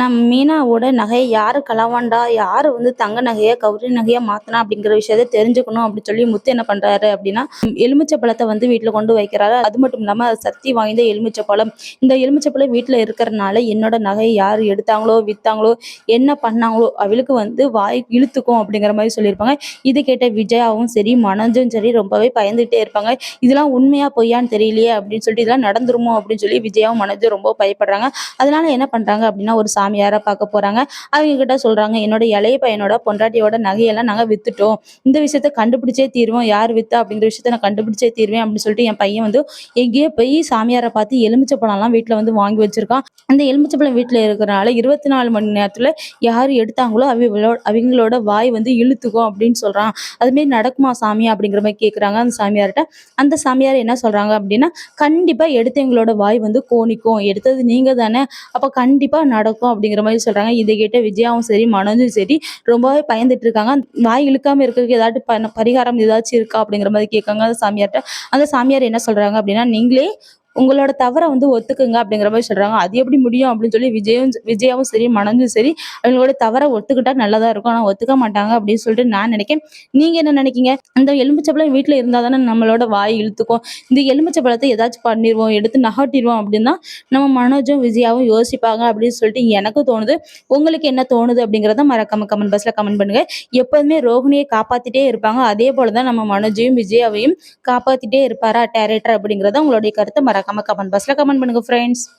நம்ம மீனாவோட நகையை யாரு களவாண்டா யாரு வந்து தங்க நகையை கௌரி நகையா மாத்தினா அப்படிங்கிற விஷயத்த தெரிஞ்சுக்கணும் அப்படின்னு சொல்லி முத்து என்ன பண்றாரு அப்படின்னா எலுமிச்சை பழத்தை வந்து வீட்டுல கொண்டு வைக்கிறாரு. அது மட்டும் இல்லாம சக்தி வாய்ந்த எலுமிச்சை பழம் இந்த எலுமிச்சை பழம் வீட்டுல இருக்கிறனால என்னோட நகையை யார் எடுத்தாங்களோ வித்தாங்களோ என்ன பண்ணாங்களோ அவளுக்கு வந்து வாய் இழுத்துக்கும் அப்படிங்கிற மாதிரி சொல்லியிருப்பாங்க. இது கேட்ட விஜயாவும் சரி மனோஜும் சரி ரொம்பவே பயந்துட்டே இருப்பாங்க. இதெல்லாம் உண்மையா பொய்யான்னு தெரியலையே அப்படின்னு சொல்லிட்டு இதெல்லாம் நடந்துருமோ அப்படின்னு சொல்லி விஜயாவும் மனோஜும் ரொம்ப பயப்படுறாங்க. அதனால என்ன பண்றாங்க அப்படின்னா ஒரு சாமியாரை பார்க்க போறாங்க. அவங்க கிட்ட சொல்றாங்க என்னோட இளைய பையனோட பொண்டாட்டியோட நகையெல்லாம் நாங்கள் வித்துட்டோம். இந்த விஷயத்த கண்டுபிடிச்சே தீருவோம். யார் வித்தா அப்படிங்கிற விஷயத்த நான் கண்டுபிடிச்சே தீர்வேன் அப்படின்னு சொல்லிட்டு என் பையன் வந்து எங்கேயோ போய் சாமியாரை பார்த்து எலுமிச்சை பழம்லாம் வீட்டில் வந்து வாங்கி வச்சிருக்கான். அந்த எலுமிச்சை பழம் வீட்டில் இருக்கிறனால இருபத்தி நாலு மணி நேரத்தில் யார் எடுத்தாங்களோ அவங்களோட அவங்களோட வாய் வந்து இழுத்துக்கும் அப்படின்னு சொல்றான். அதுமாரி நடக்குமா சாமி அப்படிங்கிற மாதிரி கேட்குறாங்க அந்த சாமியார்கிட்ட அந்த சாமியார் என்ன சொல்றாங்க அப்படின்னா கண்டிப்பாக எடுத்தவங்களோட வாய் வந்து கோணிக்கும். எடுத்தது நீங்க தானே அப்போ கண்டிப்பாக நடக்கும். அப்படிங்கிற மாதிரி சொல்றாங்க. இதை கேட்ட விஜயாவும் சரி மனோஜும் சரி ரொம்பவே பயந்துட்டு இருக்காங்க. வாய் இழுக்காம இருக்கிறதுக்கு ஏதாட்டு ப- பரிகாரம் ஏதாச்சும் இருக்கா அப்படிங்கிற மாதிரி கேட்காங்க அந்த சாமியார்கிட்ட அந்த சாமியார் என்ன சொல்றாங்க அப்படின்னா நீங்களே உங்களோட தவறை வந்து ஒத்துக்குங்க அப்படிங்கிற மாதிரி சொல்றாங்க. அது எப்படி முடியும் அப்படின்னு சொல்லி விஜயும் விஜயாவும் சரி மனஞ்சும் சரி அவங்களோட தவறை ஒத்துக்கிட்டா நல்லதா இருக்கும். ஆனா ஒத்துக்க மாட்டாங்க அப்படின்னு சொல்லிட்டு நான் நினைக்கேன். நீங்க என்ன நினைக்கீங்க? அந்த எலுமிச்சப்பழம் வீட்டுல இருந்தா தானே நம்மளோட வாய் இழுத்துக்கும். இந்த எலுமிச்சை பழத்தை ஏதாச்சும் பண்ணிடுவோம் எடுத்து நகட்டிடுவோம் அப்படின்னா நம்ம மனோஜும் விஜயாவும் யோசிப்பாங்க அப்படின்னு சொல்லிட்டு எனக்கு தோணுது. உங்களுக்கு என்ன தோணுது அப்படிங்கிறத மறக்காம கமெண்ட் பாக்ஸ்ல கமெண்ட் பண்ணுங்க. எப்போதுமே ரோகிணியை காப்பாத்திட்டே இருப்பாங்க. அதே போலதான் நம்ம மனோஜையும் விஜயாவையும் காப்பாத்திட்டே இருப்பாரா டேரக்டர் அப்படிங்கிறத உங்களுடைய கருத்தை மறக்காமல் கமெண்ட் பாக்ஸில் கமெண்ட் பண்ணுங்கள் ஃப்ரெண்ட்ஸ்